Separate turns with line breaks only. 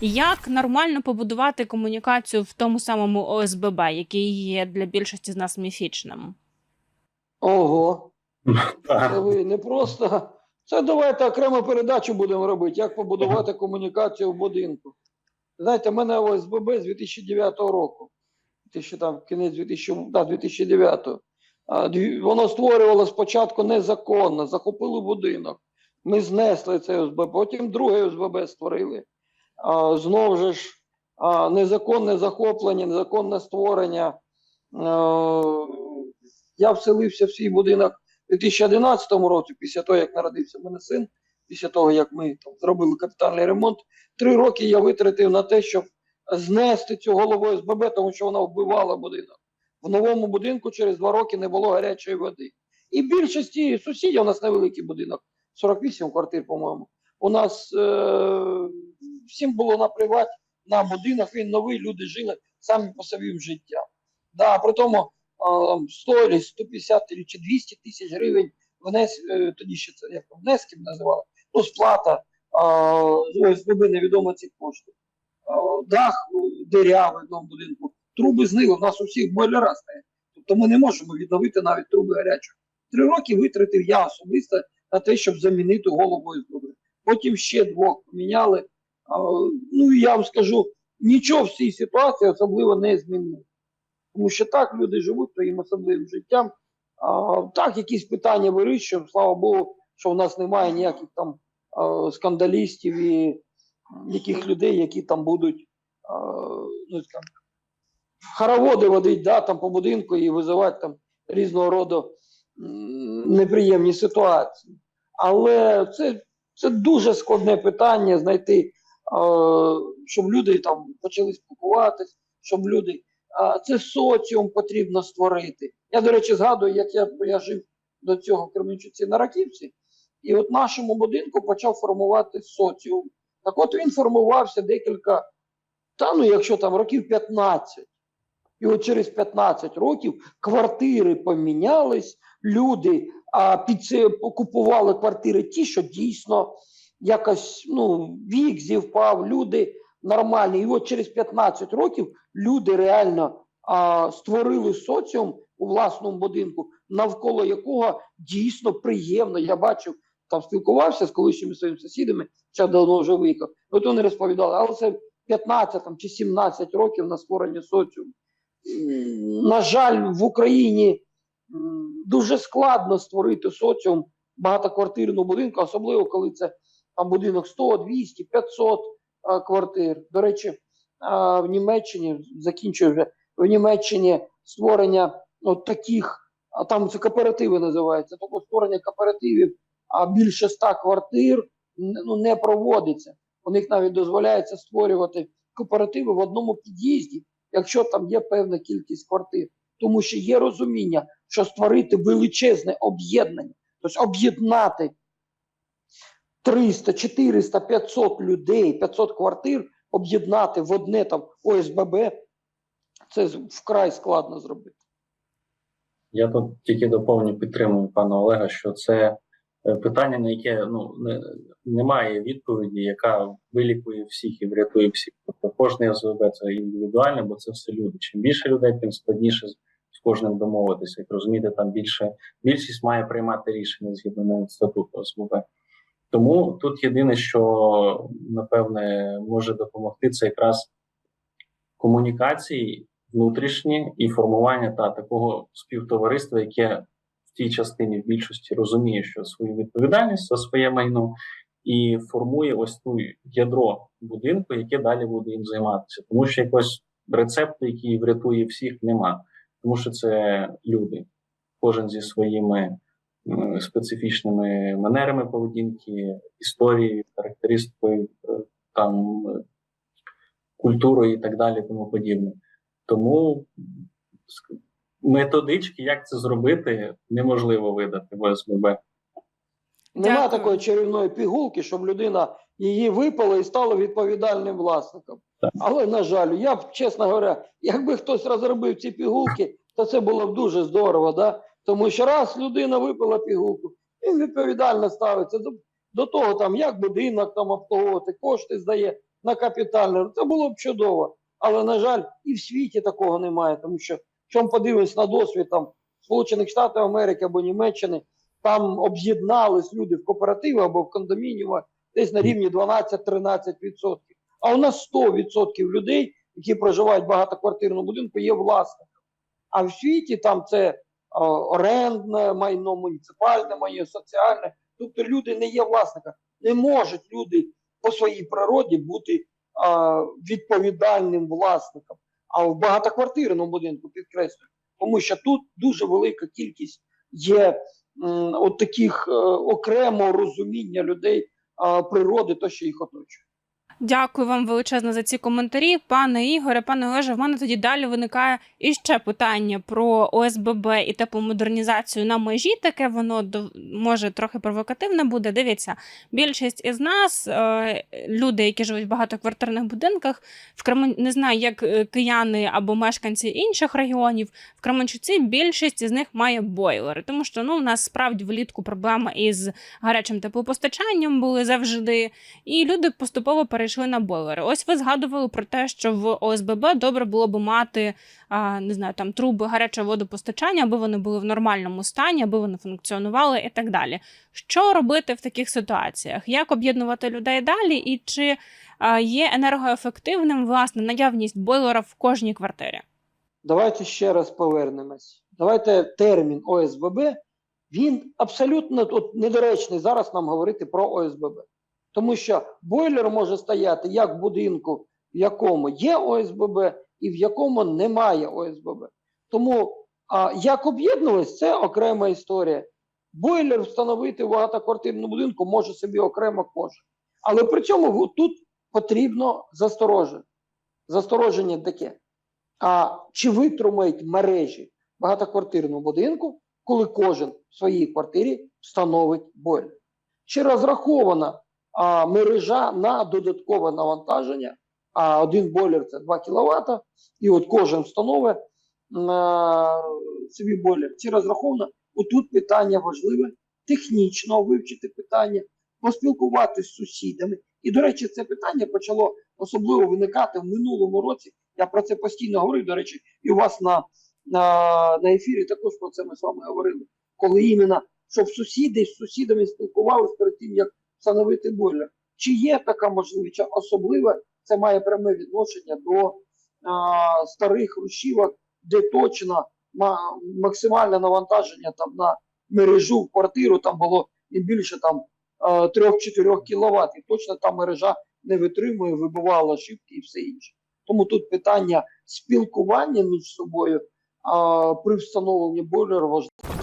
Як нормально побудувати комунікацію в тому самому ОСББ, який є для більшості з нас міфічним?
Ого, це ви не просто. Це давайте окрему передачу будемо робити, як побудувати комунікацію в будинку. Знаєте, в мене ОСББ з 2009 року. 2000, там, кінець 2000, да, 2009. Воно створювало спочатку незаконно, захопили будинок. Ми знесли цей ОСББ, потім друге ОСББ створили. Знову ж незаконне захоплення, незаконне створення. Я вселився в свій будинок у 2011 році, після того, як народився мене син, після того, як ми там, зробили капітальний ремонт, три роки я витратив на те, щоб знести цю голову СББ, тому що вона вбивала будинок. В новому будинку через два роки не було гарячої води. І більшості сусідів у нас невеликий будинок, 48 квартир, по-моєму. У нас е- всім було наплівати на будинок, він новий, люди жили самі по своїм життям. Да, при тому 100 чи 150 чи 200 тисяч гривень внес, е, тоді ще це як внески називали, ну, сплата з невідомо ці кошти. Дах дирявий в будинку, труби знили, у нас у всіх бойлера стоять. Тобто ми не можемо відновити навіть труби гарячої. Три роки витратив я особисто на те, щоб замінити голову ОСББ. Потім ще двох поміняли. Ну я вам скажу, нічого в цій ситуації особливо не змінило. Тому що так люди живуть своїм особливим життям. А, так, якісь питання вирішуємо, слава Богу, що в нас немає ніяких там скандалістів і яких людей, які там будуть ну, там, хороводи водить да, там, по будинку і визивати там різного роду неприємні ситуації. Але це, це дуже складне питання знайти, щоб люди там почали спілкуватись, щоб люди це соціум потрібно створити. Я, до речі, згадую, як я, я жив до цього в Кременчуці на Раківці, і от нашому будинку почав формувати соціум. Так от він формувався декілька, та ну якщо там років 15. І от через 15 років квартири помінялись, люди а, під це купували квартири ті, що дійсно якось ну, вік зівпав, люди нормальні. І от через 15 років люди реально а, створили соціум у власному будинку, навколо якого дійсно приємно. Я бачив, там спілкувався з колишніми своїми сусідами, ще давно вже виїхав. От вони розповідали, але це 15 там, чи 17 років на створення соціуму. На жаль, в Україні дуже складно створити соціум багатоквартирного будинку, особливо коли це там будинок 100, 200, 500 а, квартир. До речі, а, в Німеччині закінчую вже в Німеччині створення от таких, а там це кооперативи називаються. Тобто створення кооперативів, а більше 100 квартир ну, не проводиться. У них навіть дозволяється створювати кооперативи в одному під'їзді, якщо там є певна кількість квартир. Тому що є розуміння, що створити величезне об'єднання, тобто об'єднати 300, 400, 500 людей, 500 квартир, об'єднати в одне там ОСББ, це вкрай складно зробити.
Я тут тільки доповню, підтримую пана Олега, що це е, питання, на яке ну не, немає відповіді, яка вилікує всіх і врятує всіх. Тобто кожне ОСВБ це індивідуальне, бо це все люди. Чим більше людей, тим складніше з, кожним домовитися. Як розумієте, там більше більшість має приймати рішення згідно статуту ОСВБ. Тому тут єдине, що напевне може допомогти, це якраз комунікації внутрішні і формування та такого співтовариства, яке в тій частині в більшості розуміє, що свою відповідальність за своє майно і формує ось ту ядро будинку, яке далі буде їм займатися, тому що якось рецепту, який врятує всіх, нема, тому що це люди, кожен зі своїми специфічними манерами поведінки, історією, характеристикою, е, там е, культурою і так далі, тому подібне. Тому методички, як це зробити, неможливо видати в ОСББ.
Нема такої чарівної пігулки, щоб людина її випала і стала відповідальним власником.
Так.
Але, на жаль, я б, чесно говоря, якби хтось розробив ці пігулки, то це було б дуже здорово. Да? Тому що раз людина випила пігулку, він відповідально ставиться до, до того, там, як будинок там обслуговувати, кошти здає. на капітальне. Це було б чудово. Але, на жаль, і в світі такого немає, тому що, ми подивимось на досвід там, Сполучених Штатів Америки або Німеччини, там об'єднались люди в кооперативи або в кондомініуми десь на рівні 12-13%. А у нас 100% людей, які проживають в багатоквартирному будинку, є власниками. А в світі там це орендне майно, муніципальне майно, соціальне. Тобто люди не є власниками. Не можуть люди по своїй природі бути е, відповідальним власником. А в багатоквартирному будинку підкреслюю, тому що тут дуже велика кількість є м, от таких е, окремого розуміння людей е, природи, то що їх оточує.
Дякую вам величезно за ці коментарі, пане Ігоре, пане Олеже. В мене тоді далі виникає іще питання про ОСББ і тепломодернізацію на межі. Таке воно може трохи провокативне буде. Дивіться, більшість із нас, е, люди, які живуть в багатоквартирних будинках, в Кремен... не знаю, як е, кияни або мешканці інших регіонів, в Кременчуці більшість із них має бойлери, тому що ну у нас справді влітку проблема із гарячим теплопостачанням були завжди і люди поступово перейшли на бойлери. Ось ви згадували про те, що в ОСББ добре було б мати не знаю, там труби гарячого водопостачання, аби вони були в нормальному стані, аби вони функціонували і так далі. Що робити в таких ситуаціях? Як об'єднувати людей далі? І чи є енергоефективним власне наявність бойлера в кожній квартирі?
Давайте ще раз повернемось. Давайте термін ОСББ. Він абсолютно от, недоречний зараз нам говорити про ОСББ. Тому що бойлер може стояти як в будинку, в якому є ОСББ, і в якому немає ОСББ. Тому а, як об'єднувалось, це окрема історія. Бойлер встановити в багатоквартирному будинку може собі окремо кожен. Але при цьому тут потрібно застороження. Застороження таке. А чи витримають мережі багатоквартирного будинку, коли кожен в своїй квартирі встановить бойлер? Чи розрахована а, мережа на додаткове навантаження? А один бойлер це 2 кВт, і от кожен встановить собі бойлер. Чи розраховано? Отут питання важливе, технічно вивчити питання, поспілкуватися з сусідами. І, до речі, це питання почало особливо виникати в минулому році. Я про це постійно говорив, до речі, і у вас на, на, на ефірі також про це ми з вами говорили. Коли іменно, щоб сусіди з сусідами спілкувалися перед тим, як встановити бойлер. Чи є така можливість? Чи Особливо це має пряме відношення до а, старих рушівок, де точно ма- максимальне навантаження там на мережу в квартиру там було не більше там 3-4 кВт. І точно та мережа не витримує, вибивала шибки і все інше. Тому тут питання спілкування між собою а, при встановленні бойлеру важливе.